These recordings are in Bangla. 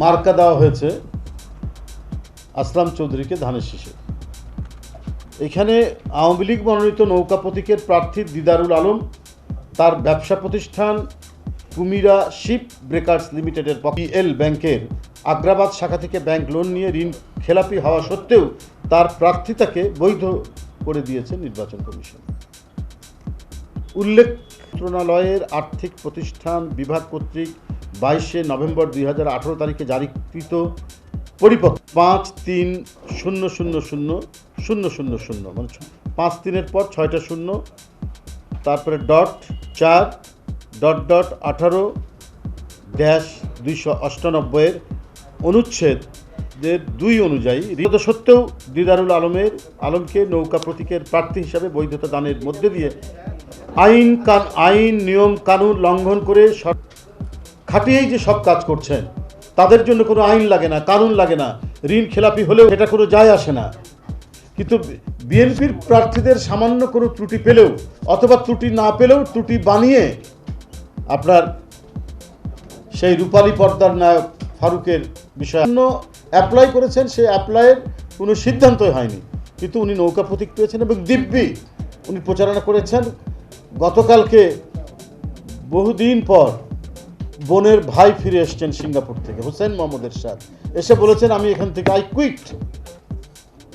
মার্কা দেওয়া হয়েছে আসলাম চৌধুরীকে ধানের শীষে। এখানে আওয়ামী লীগ মনোনীত নৌকা প্রতীকের প্রার্থী দিদারুল আলম, তার ব্যবসা প্রতিষ্ঠান কুমিরা শিপ ব্রেকার্স লিমিটেডের এল ব্যাংকের আগ্রাবাদ শাখা থেকে ব্যাংক লোন নিয়ে ঋণ খেলাপি হওয়া সত্ত্বেও তার প্রার্থিতাকে বৈধ করে দিয়েছে নির্বাচন কমিশন। উল্লেখ মন্ত্রণালয়ের আর্থিক প্রতিষ্ঠান বিভাগ কর্তৃক বাইশে নভেম্বর দুই তারিখে জারিকৃত পরিপত্র পাঁচ তিন শূন্য শূন্য শূন্য শূন্য শূন্য শূন্য মানে পাঁচ তিনের পর ছয়টা শূন্য, তারপরে ডট চার, ডট ডট আঠারো, ড্যাশ দুইশো অষ্টানব্বইয়ের অনুচ্ছেদের দুই অনুযায়ী ঋত সত্ত্বেও দিদারুল আলমের, আলমকে নৌকা প্রতীকের প্রার্থী হিসাবে বৈধতা দানের মধ্যে দিয়ে আইন কান আইন, নিয়ম, কানুন লঙ্ঘন করে খাটিয়েই যে সব কাজ করছেন, তাদের জন্য কোনো আইন লাগে না, কানুন লাগে না, ঋণ খেলাপি হলেও এটা কোনো যায় আসে না। কিন্তু বিএনপির প্রার্থীদের সামান্য কোনো ত্রুটি পেলেও, অথবা ত্রুটি না পেলেও ত্রুটি বানিয়ে আপনার সেই রূপালী পর্দার নায়ক ফারুকের বিষয়ে অন্য অ্যাপ্লাই করেছেন, সেই অ্যাপ্লাইয়ের কোনো সিদ্ধান্তই হয়নি। কিন্তু উনি নৌকা প্রতীক পেয়েছেন এবং দিব্যি উনি প্রচারণা করেছেন। গতকালকে বহুদিন পর বোনের ভাই ফিরে এসছেন সিঙ্গাপুর থেকে, হোসেন মোহাম্মদ এরশাদ। এসে বলেছেন, আমি এখান থেকে আই কুইট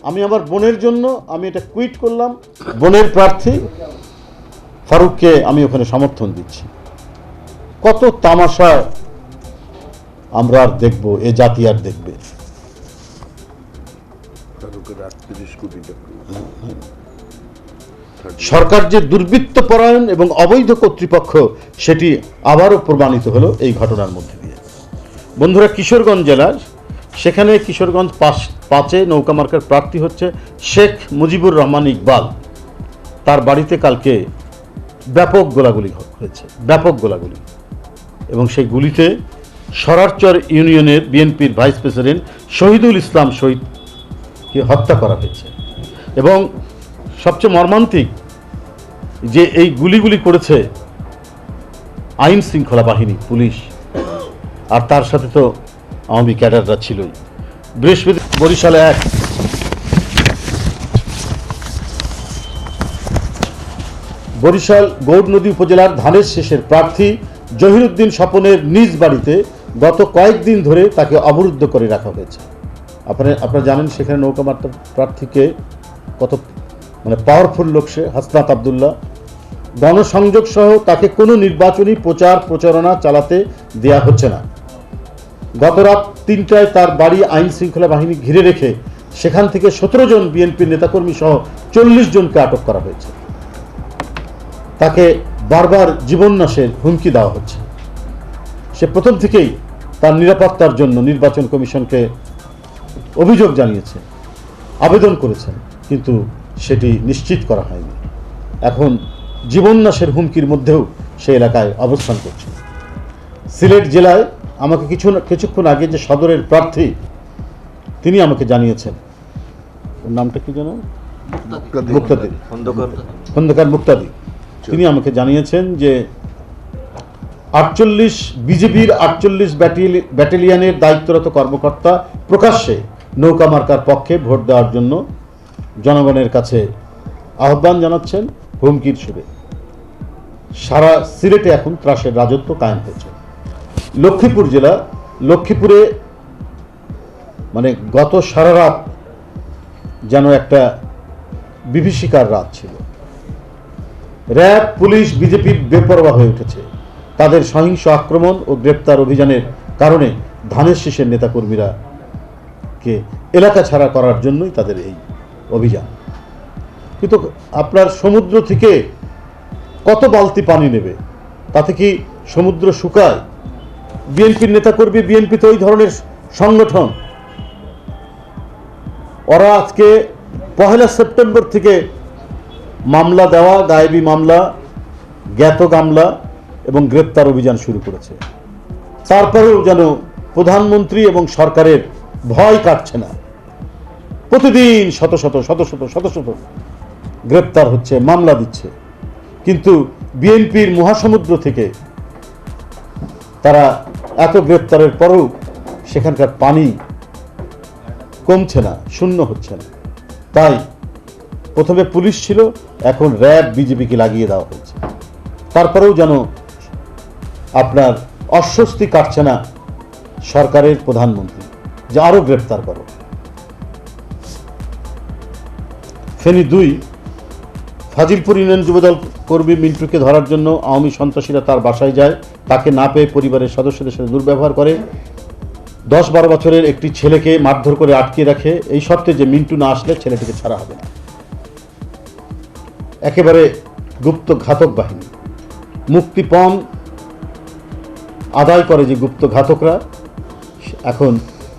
আমি আমার বোনের জন্য, আমি এটা কুইট করলাম। বোনের প্রার্থী ফারুককে আমি ওখানে সমর্থন দিচ্ছি। কত তামাশা আমরা আর দেখব, এ জাতি আর দেখবে। সরকার যে দুর্বৃত্ত পরায়ণ এবং অবৈধ কর্তৃপক্ষ, সেটি আবারও প্রমাণিত হলো এই ঘটনার মধ্যে দিয়ে। বন্ধুরা, কিশোরগঞ্জ জেলার, সেখানে কিশোরগঞ্জ পাঁচ পাঁচে নৌকা মার্কার প্রার্থী হচ্ছে শেখ মুজিবুর রহমান ইকবাল। তার বাড়িতে কালকে ব্যাপক গোলাগুলি হয়েছে, ব্যাপক গোলাগুলি। এবং সেই গুলিতে সরারচর ইউনিয়নের বিএনপির ভাইস প্রেসিডেন্ট শহীদুল ইসলাম শহীদকে হত্যা করা হয়েছে। এবং সবচেয়ে মর্মান্তিক যে এই গুলিগুলি করেছে আইন শৃঙ্খলা বাহিনী, পুলিশ। আর তার সাথে তো আওয়ামী ক্যাডাররা ছিলই। বৃহস্পতি বরিশালে এক বরিশাল গৌড় নদী উপজেলার ধানের শেষের প্রার্থী জহিরুদ্দিন স্বপনের নিজ বাড়িতে গত কয়েকদিন ধরে তাকে অবরুদ্ধ করে রাখা হয়েছে। আপনারা আপনারা জানেন সেখানে নৌকা মার্কা প্রার্থীকে কত মানে পাওয়ারফুল লোক সে, হাসনাত আবদুল্লাহ। গণসংযোগ সহ তাকে কোনো নির্বাচনী প্রচার প্রচারণা চালাতে দেয়া হচ্ছে না। গতরাত তিনটায় তার বাড়ি আইন শৃঙ্খলা বাহিনী ঘিরে রেখে সেখান থেকে সতেরো জন বিএনপির নেতাকর্মী সহ চল্লিশ জনকে আটক করা হয়েছে। তাকে বারবার জীবননাশের হুমকি দেওয়া হচ্ছে। সে প্রথম থেকেই তার নিরাপত্তার জন্য নির্বাচন কমিশনকে অভিযোগ জানিয়েছে, আবেদন করেছেন। কিন্তু সেটি নিশ্চিত করা হয়নি। এখন জীবননাশের হুমকির মধ্যেও সে এলাকায় অবস্থান করছে। সিলেট জেলায় আমাকে কিছু কিছুক্ষণ আগে যে সদরের প্রার্থী তিনি আমাকে জানিয়েছেন। ওর নামটা কি যেন? মুক্তাদির খন্দকার। মুক্তাদি। তিনি আমাকে জানিয়েছেন যে আটচল্লিশ বিজেপির আটচল্লিশ ব্যাটালিয়নের দায়িত্বরত কর্মকর্তা প্রকাশ্যে নৌকা মার্কার পক্ষে ভোট দেওয়ার জন্য জনগণের কাছে আহ্বান জানাচ্ছেন হুমকির সুরে সারা সিলেটে এখন ত্রাসের রাজত্ব কায়েম হয়েছে। লক্ষ্মীপুর জেলা, লক্ষ্মীপুরে মানে গত সারা রাত যেন একটা বিভীষিকার রাত ছিল। র্যাব, পুলিশ, বিজেপি বেপরোয়া হয়ে উঠেছে। তাদের সহিংস আক্রমণ ও গ্রেপ্তার অভিযানের কারণে ধানের শীষের নেতাকর্মীরা কে এলাকা ছাড়া করার জন্যই তাদের এই অভিযান। কিন্তু আপনার সমুদ্র থেকে কত বালতি পানি নেবে? তাতে কি সমুদ্র শুকায়? বিএনপির নেতা নেতাকর্মী, বিএনপি তো ওই ধরনের সংগঠন। ওরা আজকে পহেলা সেপ্টেম্বর থেকে মামলা দেওয়া, গায়েবী মামলা, জ্ঞাত গামলা এবং গ্রেপ্তার অভিযান শুরু করেছে। তারপরেও যেন প্রধানমন্ত্রী এবং সরকারের ভয় কাটছে না। প্রতিদিন শত শত শত শত শত শত গ্রেপ্তার হচ্ছে, মামলা দিচ্ছে। কিন্তু বিএনপির মহাসমুদ্র থেকে তারা এত গ্রেপ্তারের পরেও সেখানকার পানি কমছে না, শূন্য হচ্ছে না। তাই প্রথমে পুলিশ ছিল, এখন র্যাব বিজেপিকে লাগিয়ে দেওয়া হয়েছে। তারপরেও যেন আপনার অস্বস্তি কাটছে না সরকারের প্রধানমন্ত্রী, যে আরও গ্রেপ্তার করো। ফেনী দুই, ফাজিলপুর ইউনিয়ন যুবদল কর্মী মিন্টুকে ধরার জন্য আওয়ামী সন্ত্রাসীরা তার বাসায় যায়। তাকে না পেয়ে পরিবারের সদস্যদের সাথে দুর্ব্যবহার করে। দশ বারো বছরের একটি ছেলেকে মারধর করে আটকে রাখে। এই শর্তে যে মিন্টু না আসলে ছেলেটিকে ছাড়া হবে না। একেবারে গুপ্ত ঘাতক বাহিনী মুক্তিপণ আদায় করে যে গুপ্ত ঘাতকরা এখন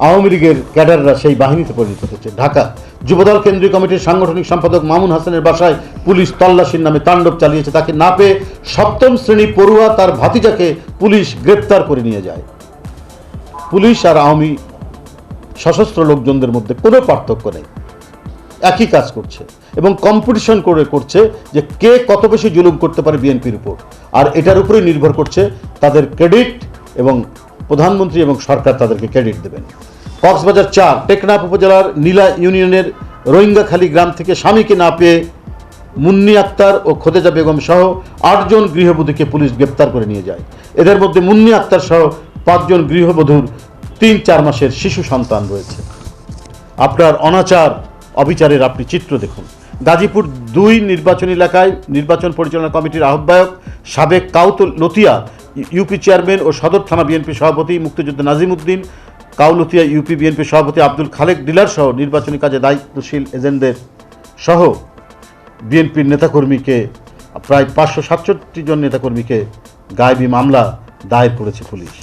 আওয়ামী লীগের ক্যাডাররা সেই বাহিনীতে পরিণত হচ্ছে ঢাকা যুবদল কেন্দ্রীয় কমিটির সাংগঠনিক সম্পাদক মামুন হাসানের বাসায় পুলিশ তল্লাশির নামে তাণ্ডব চালিয়েছে। তাকে না পেয়ে সপ্তম শ্রেণি পড়ুয়া তার ভাতিজাকে পুলিশ গ্রেপ্তার করে নিয়ে যায়। পুলিশ আর আওয়ামী সশস্ত্র লোকজনদের মধ্যে কোনো পার্থক্য নেই। একই কাজ করছে এবং কম্পিটিশন করে করছে যে কে কত বেশি জুলুম করতে পারে বিএনপির উপর। আর এটার উপরেই নির্ভর করছে তাদের ক্রেডিট এবং প্রধানমন্ত্রী এবং সরকার তাদেরকে ক্রেডিট দেবেন। কক্সবাজার চার, টেকনাফ উপজেলার নীলা ইউনিয়নের রোহিঙ্গাখালী গ্রাম থেকে স্বামীকে না পেয়ে মুন্নি আক্তার ও খোদেজা বেগম সহ আটজন গৃহবধূকে পুলিশ গ্রেপ্তার করে নিয়ে যায়। এদের মধ্যে মুন্নি আক্তার সহ পাঁচজন গৃহবধূর তিন চার মাসের শিশু সন্তান রয়েছে। আপনার অনাচার অবিচারের আপনি চিত্র দেখুন। গাজীপুর দুই নির্বাচনী এলাকায় নির্বাচন পরিচালনা কমিটির আহ্বায়ক সাবেক কাউত লতিয়া ইউপি চেয়ারম্যান ও সদর থানা বিএনপি সভাপতি মুক্তিযোদ্ধা নাজিম উদ্দিন কাউলতিয়া, ইউপি, বিএনপি সভাপতি আব্দুল খালেক ডিলার সহ নির্বাচনী কাজে দায়িত্বশীল এজেন্টদের সহ বিএনপির নেতাকর্মীকে, প্রায় পাঁচশো সাতষট্টি জন নেতাকর্মীকে গায়েবী মামলা দায়ের করেছে পুলিশ।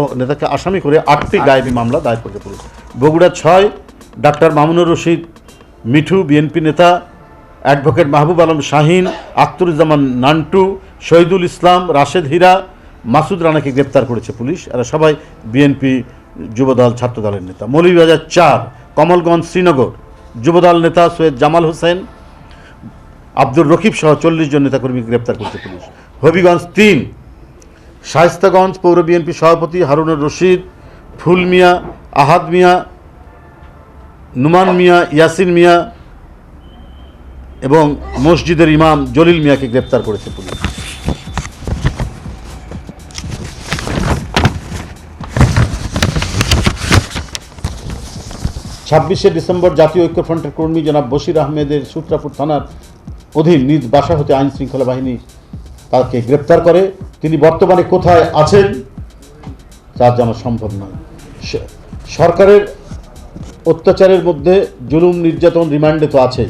ও, নেতাকে আসামি করে আটটি গায়েবী মামলা দায়ের করেছে পুলিশ। বগুড়া ছয়, ডাক্তার মামুনুর রশিদ, মিঠু, বিএনপি নেতা, অ্যাডভোকেট মাহবুব আলম শাহিন, আখতারুজ্জামান নান্টু, শহীদুল ইসলাম, রাশেদ হীরা, মাসুদ রানাকে গ্রেপ্তার করেছে পুলিশ। এরা সবাই বিএনপি যুবদল ছাত্রদলের নেতা। মৌলভীবাজার চার, কমলগঞ্জ শ্রীনগর। যুবদল নেতা সৈয়দ জামাল হোসেন, আব্দুর রকিব সহ চল্লিশ জন নেতাকর্মীকে গ্রেপ্তার করেছে পুলিশ। হবিগঞ্জ তিন, শায়স্তাগঞ্জ পৌর বিএনপি সভাপতি হারুনুর রশিদ, ফুল মিয়া, আহাদ মিয়া, নুমান মিয়া, ইয়াসিন মিয়া এবং মসজিদের ইমাম জলিল মিয়াকে গ্রেপ্তার করেছে পুলিশ। ছাব্বিশে ডিসেম্বর জাতীয় ঐক্যফ্রন্টের কর্মী জনাব বশির আহমেদের সূত্রাপুর থানার অধীন নিজ বাসা হতে আইন শৃঙ্খলা বাহিনী তাকে গ্রেপ্তার করে। তিনি বর্তমানে কোথায় আছেন, তা জানা সম্ভব নয়। সরকারের অত্যাচারের মধ্যে জুলুম, নির্যাতন রিমান্ডে তো আছে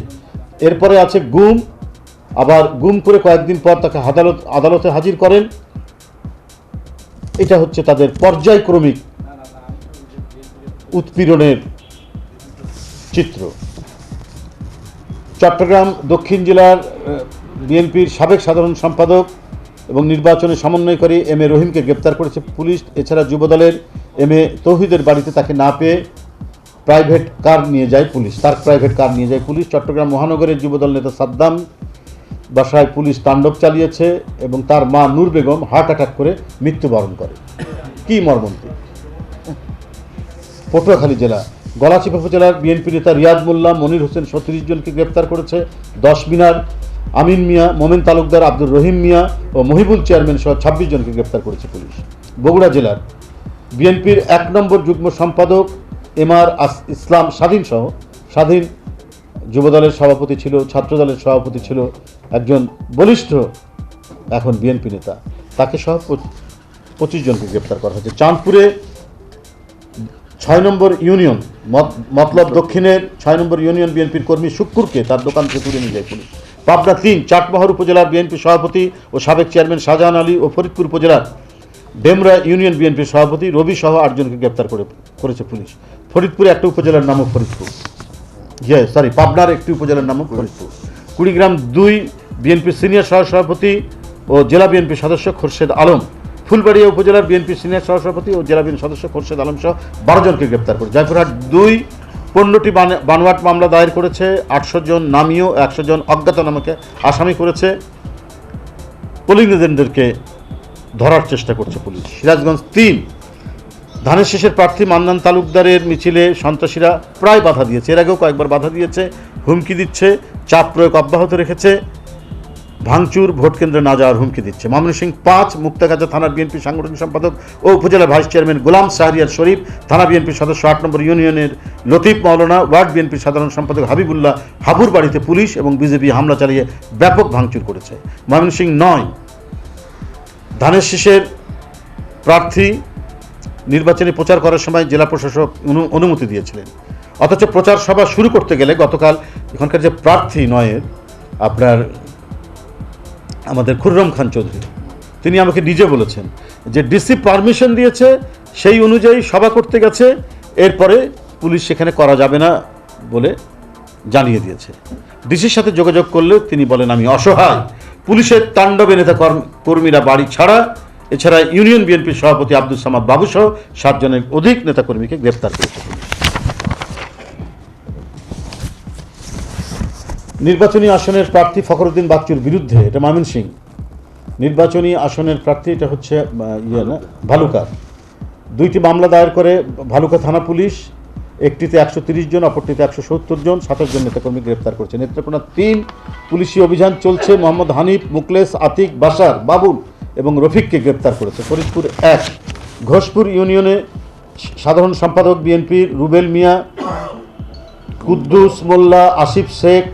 এরপরে আছে গুম। আবার গুম করে কয়েকদিন পর তাকে আদালত আদালতে হাজির করেন। এটা হচ্ছে তাদের পর্যায়ক্রমিক উৎপীড়নের চিত্র। চট্টগ্রাম দক্ষিণ জেলার বিএনপির সাবেক সাধারণ সম্পাদক এবং নির্বাচনে সমন্বয়কারী এম এ রহিমকে গ্রেপ্তার করেছে পুলিশ। এছাড়া যুবদলের এম এ তৌহিদের বাড়িতে তাকে না পেয়ে প্রাইভেট কার নিয়ে যায় পুলিশ। তার প্রাইভেট কার নিয়ে যায় পুলিশ। চট্টগ্রাম মহানগরের যুবদল নেতা সাদ্দাম বাসায় পুলিশ তাণ্ডব চালিয়েছে এবং তার মা নূর বেগম হার্ট অ্যাটাক করে মৃত্যুবরণ করে। কি মর্মন্তিক পটুয়াখালী জেলা গলাচিপা উপজেলার বিএনপি নেতা রিয়াজ মোল্লা, মনির হোসেন সত্রিশ জনকে গ্রেপ্তার করেছে দশ মিনার। আমিন মিয়া, মোমেন তালুকদার আব্দুর রহিম মিয়া ও মহিবুল চেয়ারম্যান সহ ছাব্বিশ জনকে গ্রেপ্তার করেছে পুলিশ। বগুড়া জেলার বিএনপির এক নম্বর যুগ্ম সম্পাদক এম আর ইসলাম স্বাধীন সহ স্বাধীন যুবদলের সভাপতি ছিল, ছাত্রদলের সভাপতি ছিল একজন বলিষ্ঠ এখন বিএনপি নেতা। তাকে সহ পঁচিশ জনকে গ্রেপ্তার করা হয়েছে। চাঁদপুরে ছয় নম্বর ইউনিয়ন, মত- মতলব দক্ষিণের ছয় নম্বর ইউনিয়ন বিএনপির কর্মী শুক্কুরকে তার দোকান থেকে তুলে নিয়ে যায় পুলিশ। পাবনা তিন, চাটমোহর উপজেলার বিএনপি সভাপতি ও সাবেক চেয়ারম্যান শাহজাহান আলী ও ফরিদপুর উপজেলার ডেমরা ইউনিয়ন বিএনপির সভাপতি রবি সহ আটজনকে গ্রেপ্তার করে করেছে পুলিশ। ফরিদপুরে একটা উপজেলার নামও ফরিদপুর। ইয়ে সরি পাবনার একটি উপজেলার নামও ফরিদপুর। কুড়িগ্রাম দুই বিএনপির সিনিয়র সহ সভাপতি ও জেলা বিএনপির সদস্য খোরশেদ আলম। ফুলবাড়িয়া উপজেলার বিএনপি সিনিয়র সহ সভাপতি ও জেলা বিএনপি সদস্য খোরশেদ আলম সহ বারো জনকে গ্রেপ্তার করে জয়পুরহাট দুই পনেরোটি বান- বানোয়াট মামলা দায়ের করেছে। আটশো জন নামীয়, একশো জন অজ্ঞাত অজ্ঞাতনামাকে আসামি করেছে। পোলিং এজেন্টদেরকে ধরার চেষ্টা করছে পুলিশ। সিরাজগঞ্জ তিন। ধানের শেষের প্রার্থী মান্নান তালুকদারের মিছিলে সন্ত্রাসীরা প্রায় বাধা দিয়েছে। এর আগেও কয়েকবার বাধা দিয়েছে, হুমকি দিচ্ছে, চাপ প্রয়োগ অব্যাহত রেখেছে। ভাঙচুর ভোট কেন্দ্রে না যাওয়ার হুমকি দিচ্ছে। ময়মনসিংহ পাঁচ মুক্তাগাছা থানার বিএনপি সাংগঠনিক সম্পাদক ও উপজেলা ভাইস চেয়ারম্যান গোলাম শাহরিয়ার শরীফ, থানা বিএনপির সদস্য আট নম্বর ইউনিয়নের লতিফ মাওলানা, ওয়ার্ড বিএনপির সাধারণ সম্পাদক হাবিবুল্লাহ, হাবুর বাড়িতে পুলিশ এবং বিজেপি হামলা চালিয়ে ব্যাপক ভাঙচুর করেছে। ময়মনসিংহ নয়, ধানের শীষের প্রার্থী নির্বাচনী প্রচার করার সময় জেলা প্রশাসক অনু- অনুমতি দিয়েছিলেন। অথচ প্রচার সভা শুরু করতে গেলে গতকাল এখানকার যে প্রার্থী নয়ের, আপনার আমাদের খুররম খান চৌধুরী। তিনি আমাকে নিজে বলেছেন যে ডিসি পারমিশন দিয়েছে, সেই অনুযায়ী সভা করতে গেছে, এরপরে পুলিশ সেখানে করা যাবে না বলে জানিয়ে দিয়েছে। ডিসির সাথে যোগাযোগ করলে তিনি বলেন, আমি অসহায়। পুলিশের তাণ্ডবে নেতা কর্মীরা বাড়ি ছাড়া। এছাড়া ইউনিয়ন বিএনপির সভাপতি আব্দুল সামাদ বাবুসহ সাতজনের অধিক নেতাকর্মীকে গ্রেপ্তার করেছে নির্বাচনী আসনের প্রার্থী ফখরুদ্দিন বাচ্চুর বিরুদ্ধে, এটা ময়মনসিং নির্বাচনী আসনের প্রার্থী, এটা হচ্ছে ইয়ে না, ভালুকা। দুইটি মামলা দায়ের করে ভালুকা থানা পুলিশ। একটিতে একশো জন, অপরটিতে একশো সত্তর জন, সাতাশ জন নেতাকর্মী গ্রেপ্তার করেছে। নেত্রকোনা তিন পুলিশি অভিযান চলছে। মোহাম্মদ হানিফ মুকলেস আতিক বাসার বাবুল এবং রফিককে গ্রেপ্তার করেছে। ফরিদপুর এক। ঘোষপুর ইউনিয়নে সাধারণ সম্পাদক বিএনপির রুবেল মিয়া, কুদ্দুস মোল্লা, আসিফ শেখ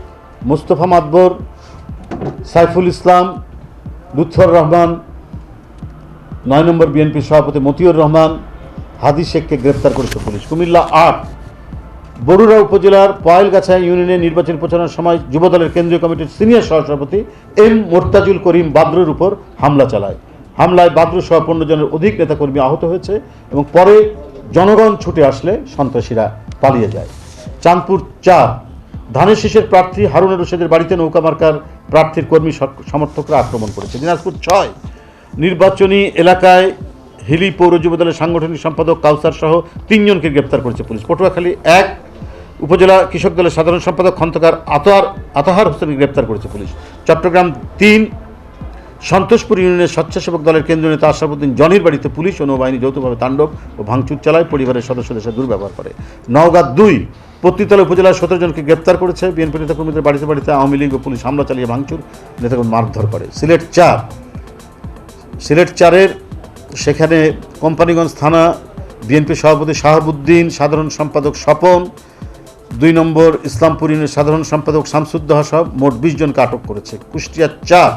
মুস্তফা মাতবর, সাইফুল ইসলাম, লুৎফর রহমান, নয় নম্বর বিএনপি সভাপতি মতিউর রহমান, হাদি শেখকে গ্রেপ্তার করেছে পুলিশ। কুমিল্লা আট, বরুড়া উপজেলার পয়েলগাছা ইউনিয়নে নির্বাচন প্রচারণার সময় যুবদলের কেন্দ্রীয় কমিটির সিনিয়র সহসভাপতি এম মোর্তাজুল করিম বাদরুর উপর হামলা চালায়। হামলায় বাদরু সহ পনেরো জনের অধিক নেতাকর্মী আহত হয়েছে এবং পরে জনগণ ছুটে আসলে সন্ত্রাসীরা পালিয়ে যায়। চাঁদপুর চার ধানের শীষের প্রার্থী হারুন রশিদের বাড়িতে নৌকা মার্কার প্রার্থীর কর্মী সমর্থকরা আক্রমণ করেছে। দিনাজপুর ছয় নির্বাচনী এলাকায় হিলি পৌর যুবদলের সাংগঠনিক সম্পাদক কাউসার সহ তিনজনকে গ্রেপ্তার করেছে পুলিশ। পটুয়াখালী এক উপজেলা কৃষক দলের সাধারণ সম্পাদক খন্দকার আতহার আতহার হোসেনকে গ্রেপ্তার করেছে পুলিশ। চট্টগ্রাম তিন সন্তোষপুর ইউনিয়নের স্বেচ্ছাসেবক দলের কেন্দ্রীয় নেতা আশরাফুদ্দিন জনির বাড়িতে পুলিশ ও নৌবাহিনী যৌথভাবে তাণ্ডব ও ভাঙচুর চালায় পরিবারের সদস্যদের সাথে দুর্ব্যবহার করে। নওগাঁ দুই পত্নীতলা উপজেলার সতেরো জনকে গ্রেপ্তার করেছে। বিএনপি নেতাকর্মীদের বাড়িতে বাড়িতে আওয়ামী লীগ ও পুলিশ হামলা চালিয়ে ভাঙচুর, নেতাকর্মী মারধর করে। সিলেট চার। সিলেট চারের সেখানে কোম্পানিগঞ্জ থানা বিএনপি সভাপতি শাহাবুদ্দিন, সাধারণ সম্পাদক স্বপন, দুই নম্বর ইসলামপুর সাধারণ সম্পাদক শামসুদ্দাহ সব মোট বিশ জনকে আটক করেছে। কুষ্টিয়া চার।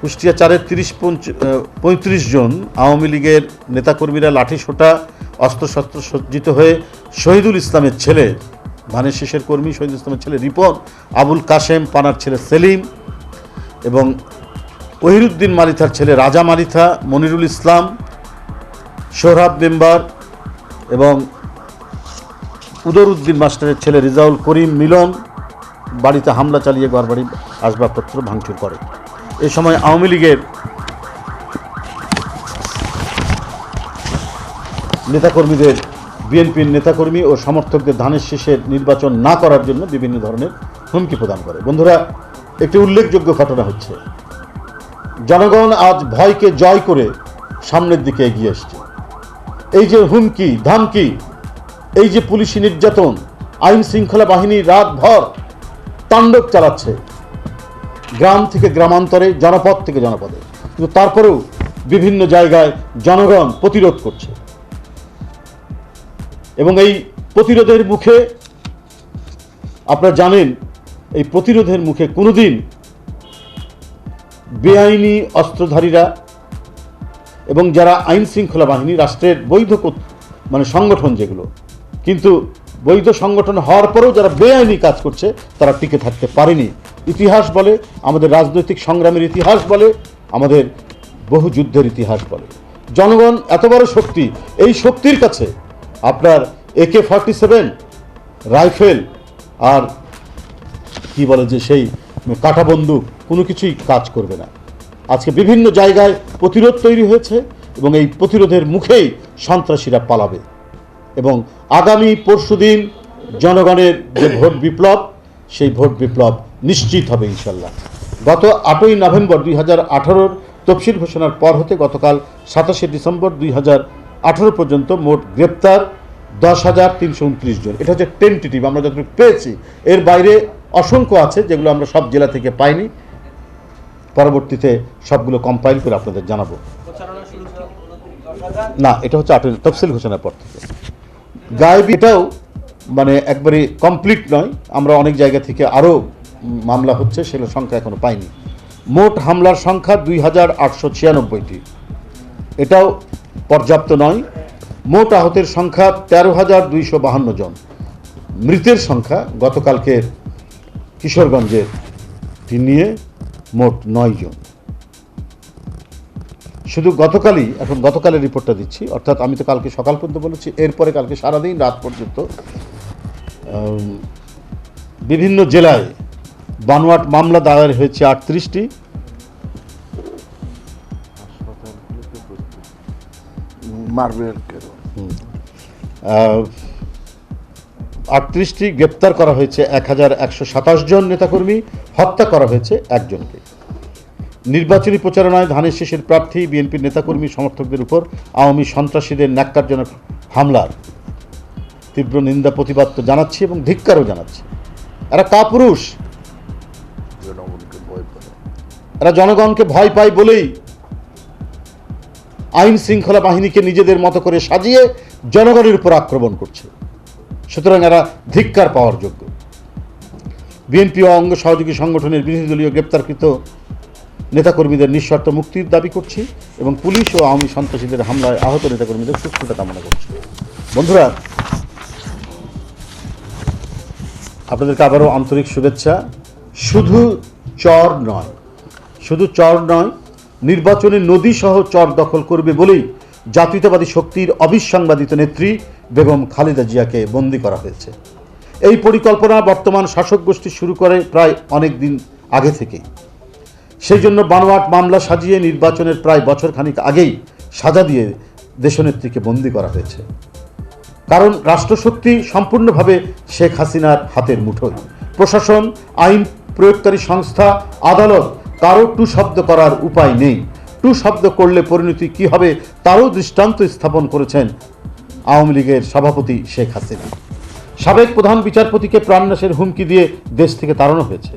কুষ্টিয়া চারের তিরিশ পঁয়ত্রিশ জন আওয়ামী লীগের নেতাকর্মীরা লাঠিসোঁটা অস্ত্রশস্ত্র সজ্জিত হয়ে শহীদুল ইসলামের ছেলে ধানের শেষের কর্মী শহীদুল ইসলামের ছেলে রিপন, আবুল কাশেম পানার ছেলে সেলিম এবং ওহিরুদ্দিন মালিথার ছেলে রাজা মালিথা, মনিরুল ইসলাম, সোহরাব মেম্বার এবং উদরউদ্দিন মাস্টারের ছেলে রিজাউল করিম মিলন বাড়িতে হামলা চালিয়ে ঘরবাড়ি আসবাবপত্র ভাঙচুর করে। এ সময় আওয়ামী লীগের নেতাকর্মীদের, বিএনপির নেতাকর্মী ও সমর্থকদের ধানের শেষের নির্বাচন না করার জন্য বিভিন্ন ধরনের হুমকি প্রদান করে। বন্ধুরা, একটি উল্লেখযোগ্য ঘটনা হচ্ছে। জনগণ আজ ভয়কে জয় করে সামনের দিকে এগিয়ে এসছে। এই যে হুমকি, ধামকি, এই যে পুলিশি নির্যাতন, আইন শৃঙ্খলা বাহিনী রাতভর তাণ্ডব চালাচ্ছে গ্রাম থেকে গ্রামান্তরে, জনপদ থেকে জনপদে। কিন্তু তারপরেও বিভিন্ন জায়গায় জনগণ প্রতিরোধ করছে। এবং এই প্রতিরোধের মুখে আপনারা জানেন, এই প্রতিরোধের মুখে কোনোদিন বেআইনি অস্ত্রধারীরা এবং যারা আইন শৃঙ্খলা বাহিনী, রাষ্ট্রের বৈধ মানে সংগঠন যেগুলো, কিন্তু বৈধ সংগঠন হওয়ার পরেও যারা বেআইনি কাজ করছে, তারা টিকে থাকতে পারেনি। ইতিহাস বলে, আমাদের রাজনৈতিক সংগ্রামের ইতিহাস বলে, আমাদের বহু যুদ্ধের ইতিহাস বলে। জনগণ এত বড় শক্তি, এই শক্তির কাছে আপনার একে ফর্টি সেভেন রাইফেল আর কি বলে যে সেই কাটা বন্দুক, কোনো কিছুই কাজ করবে না। আজকে বিভিন্ন জায়গায় প্রতিরোধ তৈরি হয়েছে এবং এই প্রতিরোধের মুখেই সন্ত্রাসীরা পালাবে। এবং আগামী পরশুদিন জনগণের যে ভোট বিপ্লব, সেই ভোট বিপ্লব নিশ্চিত হবে ইনশাল্লাহ। গত আটই নভেম্বর দুই হাজার আঠারোর তফসিল ঘোষণার পর হতে গতকাল সাতাশে ডিসেম্বর দুই হাজার আঠারো পর্যন্ত মোট গ্রেপ্তার দশ হাজার তিনশো উনত্রিশ জন। এটা হচ্ছে টেন্টেটিভ আমরা যতটুকু পেয়েছি। এর বাইরে অসংখ্য আছে যেগুলো আমরা সব জেলা থেকে পাইনি। পরবর্তীতে সবগুলো কম্পাইল করে আপনাদের জানাব। না, এটা হচ্ছে আটের তফসিল ঘোষণার পর থেকে। গায়েবী এটাও মানে একবারে কমপ্লিট নয়। আমরা অনেক জায়গা থেকে আরও মামলা হচ্ছে সেগুলো সংখ্যা এখনও পাইনি। মোট হামলার সংখ্যা দুই হাজার আটশো ছিয়ানব্বইটি। এটাও পর্যাপ্ত নয়। মোট আহতের সংখ্যা তেরো হাজার দুইশো বাহান্ন জন। মৃতের সংখ্যা গতকালকে কিশোরগঞ্জের নিয়ে মোট নয় জন। শুধু গতকালই, এখন গতকালের রিপোর্টটা দিচ্ছি। অর্থাৎ আমি তো কালকে সকাল পর্যন্ত বলেছি, এরপরে কালকে সারাদিন রাত পর্যন্ত বিভিন্ন জেলায় বানোয়াট মামলা দায়ের হয়েছে আটত্রিশটি। মারবে আর কেন আটত্রিশটি গ্রেপ্তার করা হয়েছে এক হাজার একশো সাতাশ জন নেতাকর্মী হত্যা করা হয়েছে একজনকে। নির্বাচনী প্রচারণায় ধানের শেষের প্রার্থী বিএনপির নেতাকর্মী সমর্থকদের উপর আওয়ামী সন্ত্রাসীদের ন্যাক্কারজনক হামলার তীব্র নিন্দা প্রতিবাদ তো জানাচ্ছি এবং ধিক্কারও জানাচ্ছি। এরা কাপুরুষ এরা জনগণকে ভয় পায় বলেই আইন শৃঙ্খলা বাহিনীকে নিজেদের মতো করে সাজিয়ে জনগণের উপর আক্রমণ করছে। সুতরাং এরা ধিক্কার পাওয়ার যোগ্য। বিএনপি ও অঙ্গ সহযোগী সংগঠনের বিরোধী দলীয় গ্রেপ্তারকৃত নেতাকর্মীদের নিঃশর্ত মুক্তির দাবি করছি এবং পুলিশ ও আওয়ামী সন্ত্রাসীদের হামলায় আহত নেতাকর্মীদের সুস্থতা কামনা করছি। বন্ধুরা, আপনাদেরকে আবারও আন্তরিক শুভেচ্ছা। শুধু চর নয়, শুধু চর নয় নির্বাচনে নদী সহ চর দখল করবে বলেই জাতীয়তাবাদী শক্তির অবিসংবাদিত নেত্রী বেগম খালেদা জিয়াকে বন্দী করা হয়েছে। এই পরিকল্পনা বর্তমান শাসক গোষ্ঠী শুরু করে প্রায় অনেক দিন আগে থেকেই। সেই জন্য বানোয়াট মামলা সাজিয়ে নির্বাচনের প্রায় বছর খানিক আগেই সাজা দিয়ে দেশনেত্রীকে বন্দি করা হয়েছে। কারণ রাষ্ট্রশক্তি সম্পূর্ণভাবে শেখ হাসিনার হাতের মুঠোয়। প্রশাসন, আইন প্রয়োগকারী সংস্থা, আদালত কারও টু শব্দ করার উপায় নেই। টু শব্দ করলে পরিণতি কি হবে তারও দৃষ্টান্ত স্থাপন করেছেন আওয়ামী লীগের সভাপতি শেখ হাসিনা। সাবেক প্রধান বিচারপতিকে প্রাণনাশের হুমকি দিয়ে দেশ থেকে তাড়ানো হয়েছে।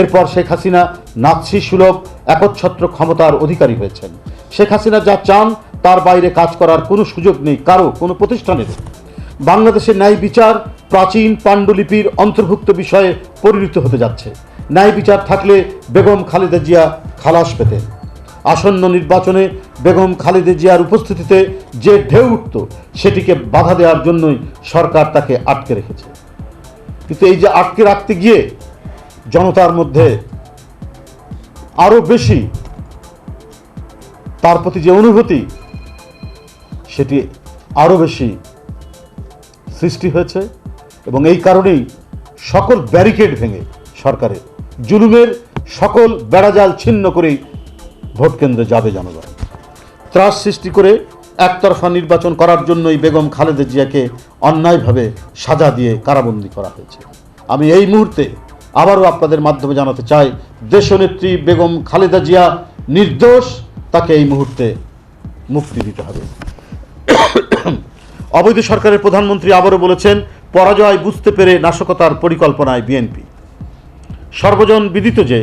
এরপর শেখ হাসিনা নাৎসি সুলভ একচ্ছত্র ক্ষমতার অধিকারী হয়েছেন। শেখ হাসিনা যা চান তার বাইরে কাজ করার কোনো সুযোগ নেই, কারও কোনো প্রতিষ্ঠানের বাংলাদেশের ন্যায় বিচার প্রাচীন পাণ্ডুলিপির অন্তর্ভুক্ত বিষয়ে পরিণত হতে যাচ্ছে। ন্যায় বিচার থাকলে বেগম খালেদা জিয়া খালাস পেতেন। আসন্ন নির্বাচনে বেগম খালেদা জিয়ার উপস্থিতিতে যে ঢেউ উঠত, সেটিকে বাধা দেওয়ার জন্যই সরকার তাকে আটকে রেখেছে। কিন্তু এই যে আটকে রাখতে গিয়ে জনতার মধ্যে আরও বেশি তার প্রতি যে অনুভূতি, সেটি আরও বেশি সৃষ্টি হয়েছে এবং এই কারণেই সকল ব্যারিকেড ভেঙে সরকারের জুলুমের সকল বেড়াজাল ছিন্ন করেই ভোট কেন্দ্রে যাবে জনগণ। ত্রাস সৃষ্টি করে একতরফা নির্বাচন করার জন্যই বেগম খালেদা জিয়াকে অন্যায়ভাবে সাজা দিয়ে কারাবন্দী করা হয়েছে। আমি এই মুহূর্তে আবারও আপনাদের মাধ্যমে জানাতে চাই, দেশনেত্রী বেগম খালেদা জিয়া নির্দোষ, তাকে এই মুহূর্তে মুক্তি দিতে হবে। অবৈধ সরকারের প্রধানমন্ত্রী আবারও বলেছেন, পরাজয় বুঝতে পেরে নাশকতার পরিকল্পনায় বিএনপি। সর্বজন বিদিত যে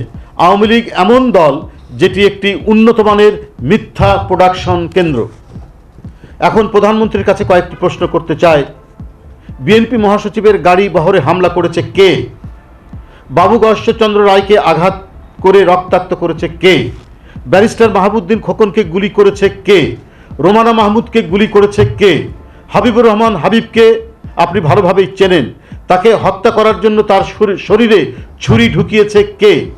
আওয়ামী লীগ এমন দল যেটি একটি উন্নত মানের মিথ্যা প্রোডাকশন কেন্দ্র। এখন প্রধানমন্ত্রীর কাছে কয়েকটি প্রশ্ন করতে চায়, বিএনপি মহাসচিবের গাড়ি বহরে হামলা করেছে কে? বাবু গশ্বরচন্দ্র রায়কে আঘাত করে রক্তাক্ত করেছে কে? ব্যারিস্টার মাহবুদ্দিন খোকনকে গুলি করেছে কে? রোমানা মাহমুদকে গুলি করেছে কে? হাবিবুর রহমান হাবিবকে আপনি ভালোভাবেই চেনেন। তাকে হত্যা করার জন্য তার শরী- শরীরে ছুরি ঢুকিয়েছে কে?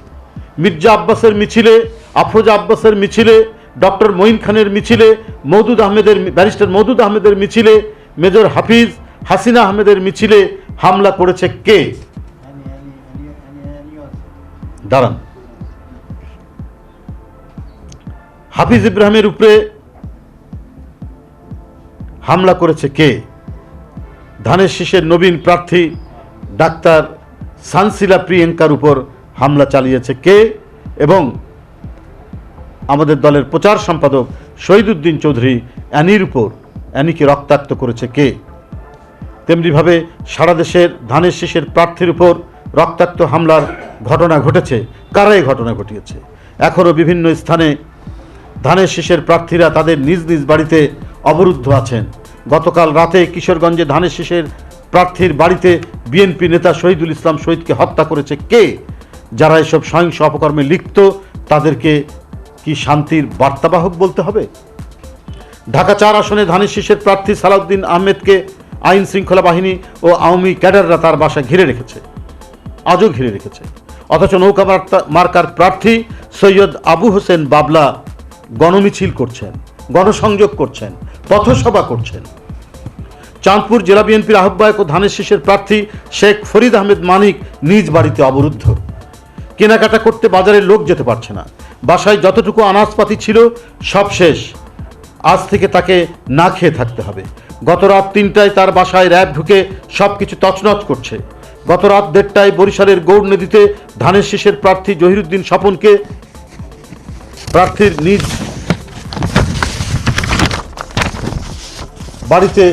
মির্জা আব্বাসের মিছিলে, আফরোজা আব্বাসের মিছিলে, ডক্টর মঈন খানের মিছিলে মৌদুদ আহমেদের ব্যারিস্টার মৌদুদ আহমেদের মিছিলে, মেজর হাফিজ হাসিনা আহমেদের মিছিলে হামলা করেছে কে? দাঁড়ান। হাফিজ ইব্রাহিমের উপরে হামলা করেছে কে? ধানের শীষের নবীন প্রার্থী ডাক্তার সানসিলা প্রিয়েঙ্কার উপর হামলা চালিয়েছে কে এবং আমাদের দলের প্রচার সম্পাদক শহীদুদ্দিন চৌধুরী অ্যানির উপর, অ্যানিকে রক্তাক্ত করেছে কে? তেমনিভাবে সারা দেশের ধানের শীষের প্রার্থীর উপর রক্তাক্ত হামলার ঘটনা ঘটেছে। কারা এই ঘটনা ঘটিয়েছে? এখনও বিভিন্ন স্থানে ধানের শীষের প্রার্থীরা তাদের নিজ নিজ বাড়িতে অবরুদ্ধ আছেন। গতকাল রাতে কিশোরগঞ্জে ধানের শীষের প্রার্থীর বাড়িতে বিএনপি নেতা শহীদুল ইসলাম শহীদকে হত্যা করেছে কে? যারা এসব সহিংস অপকর্মে লিপ্ত, তাদেরকে কি শান্তির বার্তাবাহক বলতে হবে? ঢাকা চার আসনে ধানের শীষের প্রার্থী সালাউদ্দিন আহমেদকে আইন শৃঙ্খলা বাহিনী ও আওয়ামী ক্যাডাররা তার বাসা ঘিরে রেখেছে। আজও ঘিরে রেখেছে। অথচ নৌকা মার্কার প্রার্থী সৈয়দ আবু হোসেন বাবলা গণমিছিল করছেন, গণসংযোগ করছেন। পথসভা করছেন। চাঁদপুর জেলা বিএনপির আহ্বায়ক ও ধানের শীষের প্রার্থী শেখ ফরিদ আহমেদ মানিক নিজ বাড়িতে অবরুদ্ধ। কেনাকাটা করতে বাজারে লোক যেতে পারছে না। বাসায় যতটুকু আনাজপাতি ছিল সব শেষ। আজ থেকে তাকে না খেয়ে থাকতে হবে। গত রাত তিনটায় তার বাসায় র্যাব ঢুকে সব কিছু তছনছ করছে। গত রাত দেড়টায় বরিশালের গৌড় নদীতে ধানের শীষের প্রার্থী জহিরুদ্দিন স্বপনকে প্রার্থীর নিজ বাড়িতে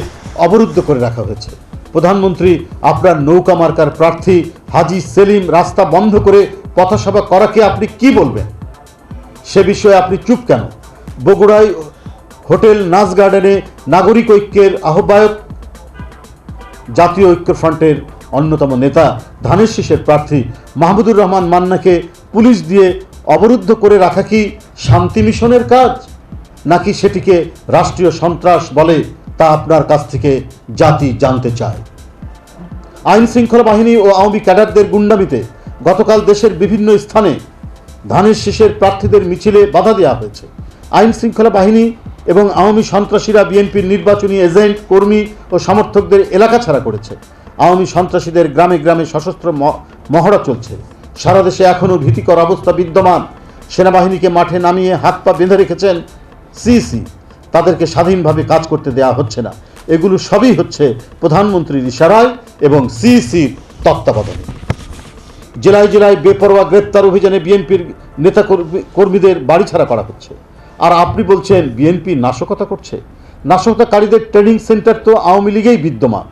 অবরুদ্ধ করে রাখা হয়েছে। প্রধানমন্ত্রী আপনার নৌকা মার্কার প্রার্থী হাজি সেলিম রাস্তা বন্ধ করে পথসভা করাকে আপনি কি বলবেন? সে বিষয়ে আপনি চুপ কেন? বগুড়ায় হোটেল নাচ গার্ডেনে নাগরিক ঐক্যের আহ্বায়ক, জাতীয় ঐক্য ফ্রন্টের অন্যতম নেতা, ধানের শীষের প্রার্থী মাহমুদুর রহমান মান্নাকে পুলিশ দিয়ে অবরুদ্ধ করে রাখা কি শান্তি মিশনের কাজ? নাকি সেটিকে রাষ্ট্রীয় সন্ত্রাস বলে তা আপনার কাছ থেকে জাতি জানতে চায়। আইন শৃঙ্খলা বাহিনী ও আওয়ামী ক্যাডারদের গুন্ডামিতে গতকাল দেশের বিভিন্ন স্থানে ধানের শীষের প্রার্থীদের মিছিলে বাধা দেওয়া হয়েছে। আইন শৃঙ্খলা বাহিনী এবং আওয়ামী সন্ত্রাসীরা বিএনপির নির্বাচনী এজেন্ট, কর্মী ও সমর্থকদের এলাকা ছাড়া করেছে। আওয়ামী সন্ত্রাসীদের গ্রামে গ্রামে সশস্ত্র মহড়া চলছে। সারা দেশে এখনও ভীতিকর অবস্থা বিদ্যমান। সেনাবাহিনীকে মাঠে নামিয়ে হাত পা বেঁধে রেখেছেন সিসি তাদেরকে স্বাধীনভাবে কাজ করতে দেওয়া হচ্ছে না। এগুলো সবই হচ্ছে প্রধানমন্ত্রীর ইশারায় এবং সিসির তত্ত্বাবধানে। জেলায় জেলায় বেপরোয়া গ্রেপ্তার অভিযানে বিএনপির নেতা কর্মী- কর্মীদের বাড়ি ছাড়া করা হচ্ছে। আর আপনি বলছেন, বিএনপি নাশকতা করছে? নাশকতাকারীদের ট্রেনিং সেন্টার তো আওয়ামী লীগেই বিদ্যমান।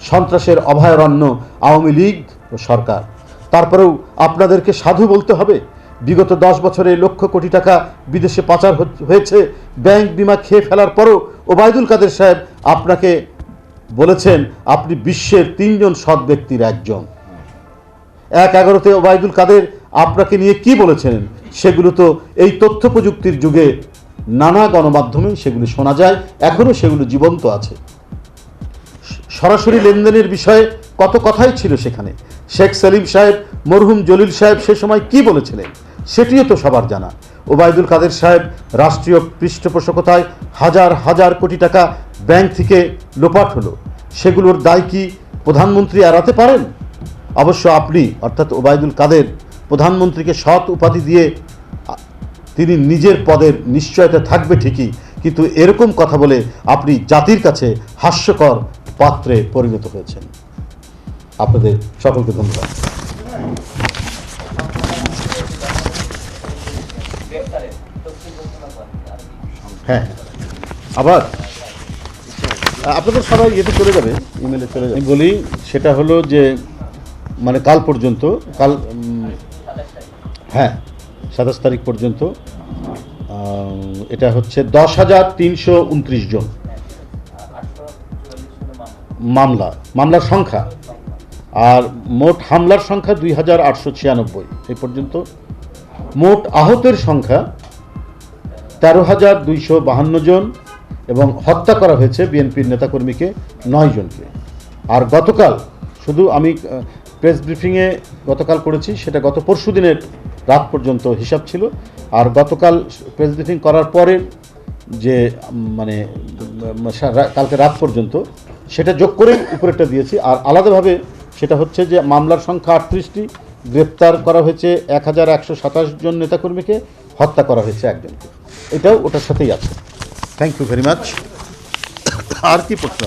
সন্ত্রাসের অভয়ারণ্য আওয়ামী লীগ ও সরকার। তারপরেও আপনাদেরকে সাধু বলতে হবে? বিগত দশ বছরে লক্ষ কোটি টাকা বিদেশে পাচার হয়েছে ব্যাংক বিমা খেয়ে ফেলার পরও ওবায়দুল কাদের সাহেব আপনাকে বলেছেন, আপনি বিশ্বের তিনজন সৎ ব্যক্তির একজন। এক এগারোতে ওবায়দুল কাদের আপনাকে নিয়ে কি বলেছেন? সেগুলো তো এই তথ্য প্রযুক্তির যুগে নানা গণমাধ্যমে সেগুলো শোনা যায় এখনও সেগুলো জীবন্ত আছে। সরাসরি লেনদেনের বিষয়ে কত কথাই ছিল সেখানে। শেখ সেলিম সাহেব, মরহুম জলিল সাহেব সে সময় কি বলেছিলেন? সেটিও তো সবার জানা। ওবায়দুল কাদের সাহেব রাষ্ট্রীয় পৃষ্ঠপোষকতায় হাজার হাজার কোটি টাকা ব্যাংক থেকে লোপাট হলো। সেগুলোর দায় কি প্রধানমন্ত্রী এড়াতে পারেন? অবশ্য আপনি, অর্থাৎ ওবায়দুল কাদের, প্রধানমন্ত্রীকে সৎ উপাধি দিয়ে তিনি নিজের পদের নিশ্চয়তা থাকবে ঠিকই, কিন্তু এরকম কথা বলে আপনি জাতির কাছে হাস্যকর পাত্রে পরিণত হয়েছেন। আপনাদের সকলকে ধন্যবাদ। হ্যাঁ। আবার আপনাদের সবাই ইয়েতে চলে যাবে ইমেলে চলে যাবে। বলি, সেটা হলো যে মানে কাল পর্যন্ত, কাল হ্যাঁ সাতাশ তারিখ পর্যন্ত এটা হচ্ছে দশ হাজার তিনশো উনত্রিশ জন। মামলা, মামলার সংখ্যা। আর মোট হামলার সংখ্যা দুই হাজার আটশো ছিয়ানব্বই। এই পর্যন্ত মোট আহতের সংখ্যা তেরো হাজার দুইশো বাহান্ন জন এবং হত্যা করা হয়েছে বিএনপির নেতাকর্মীকে নয় জনকে। আর গতকাল, শুধু আমি প্রেস ব্রিফিংয়ে গতকাল করেছি, সেটা গত পরশু দিনের রাত পর্যন্ত হিসাব ছিল। আর গতকাল প্রেস ব্রিফিং করার পরে যে মানে কালকে রাত পর্যন্ত, সেটা যোগ করে উপরেরটা দিয়েছি। আর আলাদাভাবে সেটা হচ্ছে যে, মামলার সংখ্যা আটত্রিশটি, গ্রেপ্তার করা হয়েছে এক হাজার একশো সাতাশ জন নেতাকর্মীকে, হত্যা করা হয়েছে একজনকে। এটাও ওটার সাথেই আছে। থ্যাংক ইউ ভেরি মাচ আর কি প্রশ্ন?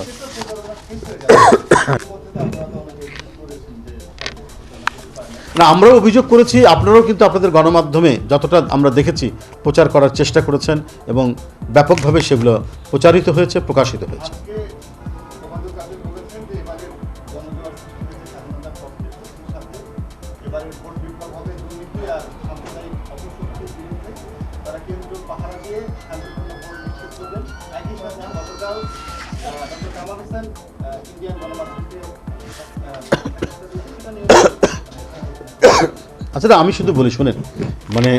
না আমরাও অভিযোগ করেছি আপনারাও কিন্তু আপনাদের গণমাধ্যমে যতটা আমরা দেখেছি প্রচার করার চেষ্টা করেছেন এবং ব্যাপকভাবে সেগুলো প্রচারিত হয়েছে প্রকাশিত হয়েছে। আচ্ছা আমি শুধু বলি, শোনেন মানে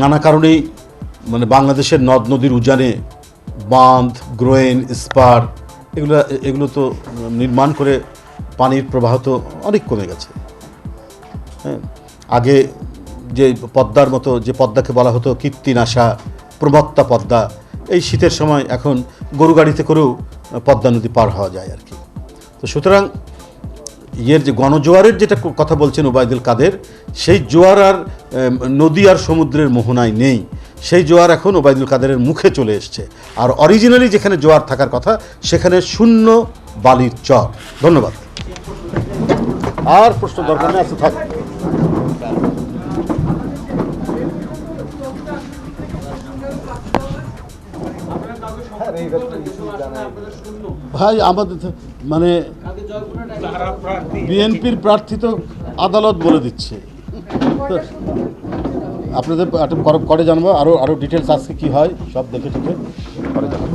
নানা কারণেই মানে বাংলাদেশের নদ নদীর উজানে বাঁধ, গ্রোয়েন, স্পার, এগুলো এগুলো তো নির্মাণ করে পানির প্রবাহ তো অনেক কমে গেছে। হ্যাঁ আগে যে পদ্মার মতো, যে পদ্মাকে বলা হতো কীর্তিনাশা প্রমত্তা পদ্মা, এই শীতের সময় এখন গরু গাড়িতে করেও পদ্মা নদী পার হওয়া যায় আর কি। তো সুতরাং ইয়ের যে গণজোয়ারের যেটা কথা বলছেন ওবায়দুল কাদের সেই জোয়ার আর নদী আর সমুদ্রের মোহনায় নেই। সেই জোয়ার এখন ওবায়দুল কাদেরের মুখে চলে এসছে। আর অরিজিনালি যেখানে জোয়ার থাকার কথা সেখানে শূন্য বালির চর। ধন্যবাদ। আর প্রশ্ন দরকার নেই আচ্ছা থাক। ভাই আমাদের মানে বিএনপির প্রার্থী তো আদালত বলে দিচ্ছে। আপনাদের পরে জানব আরও আরও ডিটেলস আজকে কী হয়, সব দেখে টেখে পরে জানাব।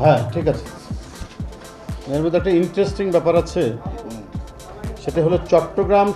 হ্যাঁ ঠিক আছে। এর মধ্যে একটা ইন্টারেস্টিং ব্যাপার আছে। সেটা হলো চট্টগ্রাম